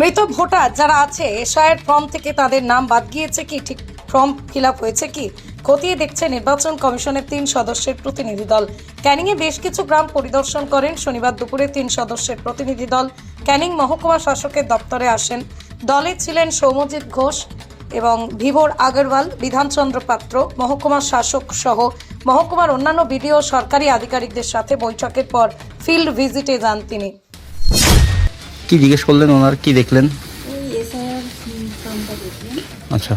মৃত ভোটার যারা আছে, এসআইয়ের ফর্ম থেকে তাদের নাম বাদ গিয়েছে কি? ঠিক ফর্ম ফিল হয়েছে কি? খতিয়ে দেখছে নির্বাচন কমিশনের তিন সদস্যের প্রতিনিধি দল। ক্যানিংয়ে বেশ কিছু গ্রাম পরিদর্শন করেন। শনিবার দুপুরে তিন সদস্যের প্রতিনিধি দল ক্যানিং মহকুমা শাসকের দপ্তরে আসেন। দলে ছিলেন সৌমজিৎ ঘোষ এবং ভিভোর আগরওয়াল, বিধানচন্দ্র পাত্র, মহকুমা শাসক সহ মহকুমার অন্যান্য বিডিও, সরকারি আধিকারিকদের সাথে বৈঠকের পর ফিল্ড ভিজিটে যান তিনি। কি জিজ্ঞেস করলেন? ওনার কি দেখলেন? ফর্মটা আচ্ছা।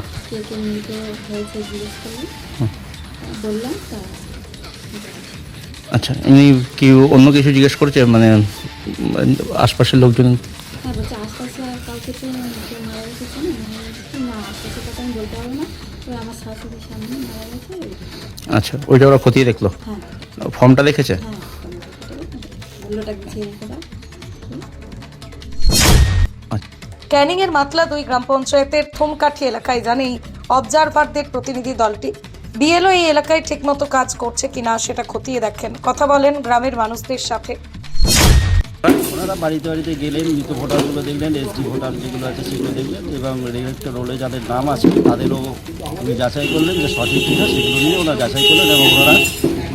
আচ্ছা এমনি কি অন্য কিছু জিজ্ঞেস করেছে? মানে আশপাশের লোকজন? হ্যাঁ বলছে আশপাশে আর কাউকে তো কেউ মারা গেছে তো না। মারা গেছে না আশপাশে কথা আমি বলতে পারব না। ওই আমার শাশুড়ির সামনে মারা গেছে ওই- আচ্ছা ওইটা ওরা খতিয়ে দেখল? হ্যাঁ। ফর্মটা দেখেছে? হ্যাঁ ওগুলোটা গুছিয়ে রেখে দাও ক্যানিং এর মাতলা দুই গ্রাম পঞ্চায়েতের থুমকাঠি এলাকায় জানেই অবজারভারদের প্রতিনিধি দলটি। বিএলও এই এলাকায় ঠিকমতো কাজ করছে কিনা সেটা খতিয়ে দেখেন। কথা বলেন গ্রামের মানুষদের সাথে। ওনারা বাড়িতে বাড়িতে গেলেন মৃত ভোটারগুলো দেখলেন এসডি ভোটার যেগুলো আছে সেগুলো দেখলেন এবং রেজিস্টার রোলে যাদের নাম আছে তাদেরও উনি যাচাই করলেন যে সঠিক কিনা সেগুলো নিয়ে ওনারা যাচাই করলেন এবং ওনারা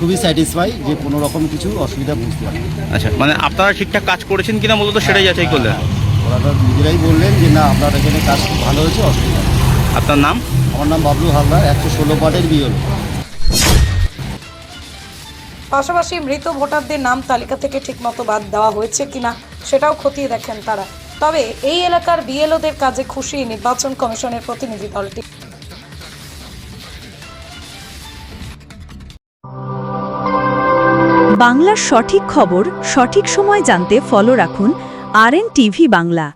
খুবই স্যাটিসফাই যে কোনো রকম কিছু অসুবিধা বুঝতে পারেন আচ্ছা মানে আপনারা ঠিকঠাক কাজ করেছেন কিনা মূলত সেটাই যাচাই করলেন? নিজেরাই বললেন যে না আপনার এখানে কাজ খুব ভালো হয়েছে অসুবিধা নেই। আপনার নাম? আমার নাম বাবলু হালদার একশো ষোলো পার্টের বিএল পাশাপাশি মৃত ভোটারদের নাম তালিকা থেকে ঠিকমতো বাদ দেওয়া হয়েছে কিনা সেটাও খতিয়ে দেখেন তারা। তবে এই এলাকার বিএলওদের কাজে খুশি নির্বাচন কমিশনের প্রতিনিধি দলটি। বাংলার সঠিক খবর সঠিক সময় জানতে ফলো রাখুন আর এন টিভি বাংলা।